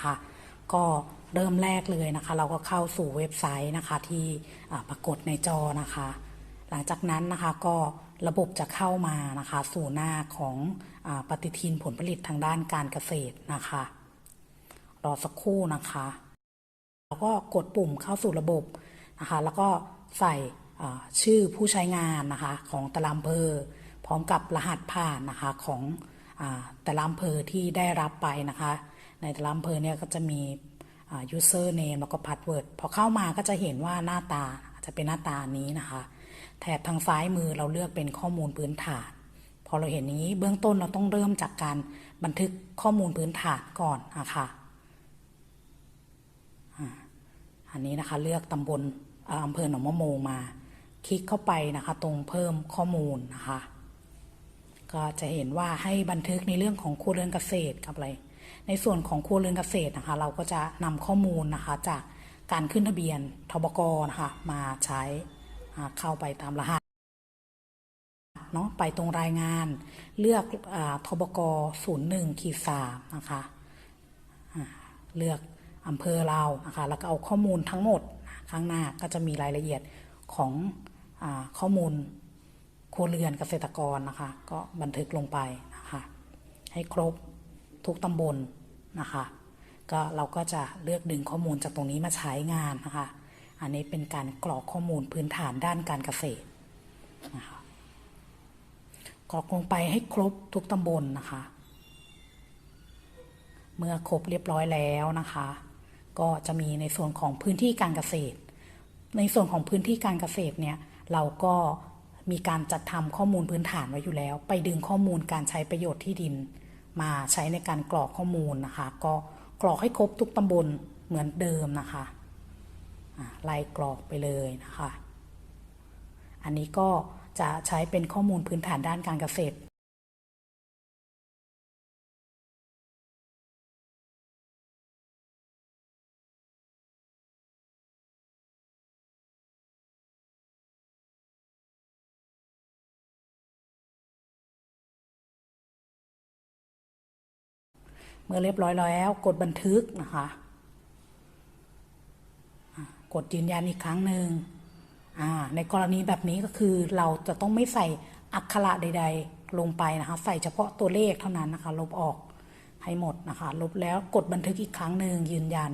นะคะ ก็เริ่มแรกเลยนะคะ เราก็เข้าสู่เว็บไซต์นะคะที่ปรากฏในจอนะคะ หลังจากนั้นนะคะก็ระบบจะเข้ามานะคะ สู่หน้าของอปฏิทินผลผลิตทางด้านการเกษตรนะคะ รอสักครู่นะคะแล้วก็กดปุ่มเข้าสู่ระบบนะคะ แล้วก็ใส่ชื่อผู้ใช้งานนะคะของแต่ละอำเภอ พร้อมกับรหัสผ่านนะคะของอแต่ละอำเภอที่ได้รับไปนะคะ ในแต่ละอำเภอเนี่ยก็จะมี user name แล้วก็ password พอเข้ามาก็จะเห็นว่าหน้าตาจะเป็นหน้าตานี้นะคะ แถบทางซ้ายมือเราเลือกเป็นข้อมูลพื้นฐาน พอเราเห็นอย่างนี้เบื้องต้นเราต้องเริ่มจากการบันทึกข้อมูลพื้นฐานก่อนนะคะอันนี้นะคะเลือกตำบลอ่าอำเภอหนองมะโมงมา คลิกเข้าไปนะคะตรงเพิ่มข้อมูลนะคะ ก็จะเห็นว่าให้บันทึกในเรื่องของครัวเรือนเกษตรกับอะไร ในส่วนของครัวเรือนเกษตรนะคะ เราก็จะนำข้อมูลนะคะจากการขึ้นทะเบียนทบกนะคะมาใช้เข้าไปตามรหัสเนาะไปตรงรายงานเลือกอทบกศูนย์หนึ่งขีดสามนะคะเลือกอำเภอเรานะคะแล้วก็เอาข้อมูลทั้งหมดข้างหน้าก็จะมีรายละเอียดของอข้อมูลครัวเรือนเกษตรกรนะคะ ก็บันทึกลงไปนะคะให้ครบ ทุกตำบลนะคะ ก็เราก็จะเลือกดึงข้อมูลจากตรงนี้มาใช้งานนะคะ อันนี้เป็นการกรอกข้อมูลพื้นฐานด้านการเกษตรนะคะกรอกลงไปให้ครบทุกตำบลนะคะ เมื่อครบเรียบร้อยแล้วนะคะ ก็จะมีในส่วนของพื้นที่การเกษตร ในส่วนของพื้นที่การเกษตรเนี่ยเราก็มีการจัดทำข้อมูลพื้นฐานไว้อยู่แล้ว ไปดึงข้อมูลการใช้ประโยชน์ที่ดิน มาใช้ในการกรอกข้อมูลนะคะ ก็กรอกให้ครบทุกตำบลเหมือนเดิมนะคะไล่กรอกไปเลยนะคะ อันนี้ก็จะใช้เป็นข้อมูลพื้นฐานด้านการเกษตร มื่อเรียบร้อยแล้ว กดบันทึกนะคะกดยืนยันอีกครั้งหนึ่งในกรณีแบบนี้ก็คือเราจะต้องไม่ใส่อักขระใด ๆ ลงไปนะคะ ใส่เฉพาะตัวเลขเท่านั้นนะคะ ลบออกให้หมดนะคะ ลบแล้วกดบันทึกอีกครั้งหนึ่งยืนยัน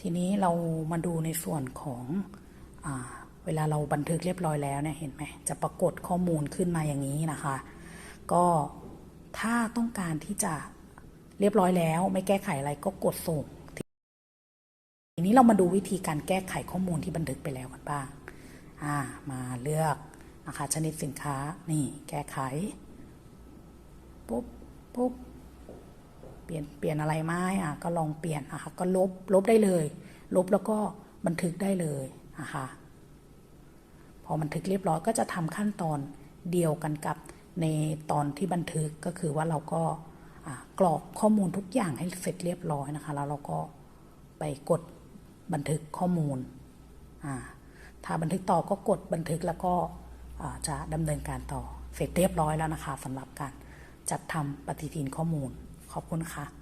ทีนี้เรามาดูในส่วนของอเวลาเราบันทึกเรียบร้อยแล้วเนี่ยเห็นไหมจะปรากฏข้อมูลขึ้นมาอย่างนี้นะคะ ก็ถ้าต้องการที่จะเรียบร้อยแล้ว ไม่แก้ไขอะไรก็กดส่งทีนี้เรามาดูวิธีการแก้ไขข้อมูลที่บันทึกไปแล้วกันบ้างามาเลือกนะคะชนิดสินค้านี่แก้ไขปุ๊บปุ๊บ ปลี่ยนเปลี่ยนอะไรไหมอะก็ลองเปลี่ยนนะคะก็ลบลบได้เลย ลบแล้วก็บันทึกได้เลยนะคะพอบันทึกเรียบร้อยก็จะทำขั้นตอนเดียวกันกับในตอนที่บันทึกก็คือว่าเราก็กรอกข้อมูลทุกอย่างให้เสร็จเรียบร้อยนะคะแล้วเราก็ไปกดบันทึกข้อมูลถ้าบันทึกต่อก็กดบันทึกแล้วก็จะดำเนินการต่อเสร็จเรียบร้อยแล้วนะคะสำหรับการจัดทำปฏิทินข้อมูล ขอบคุณค่ะ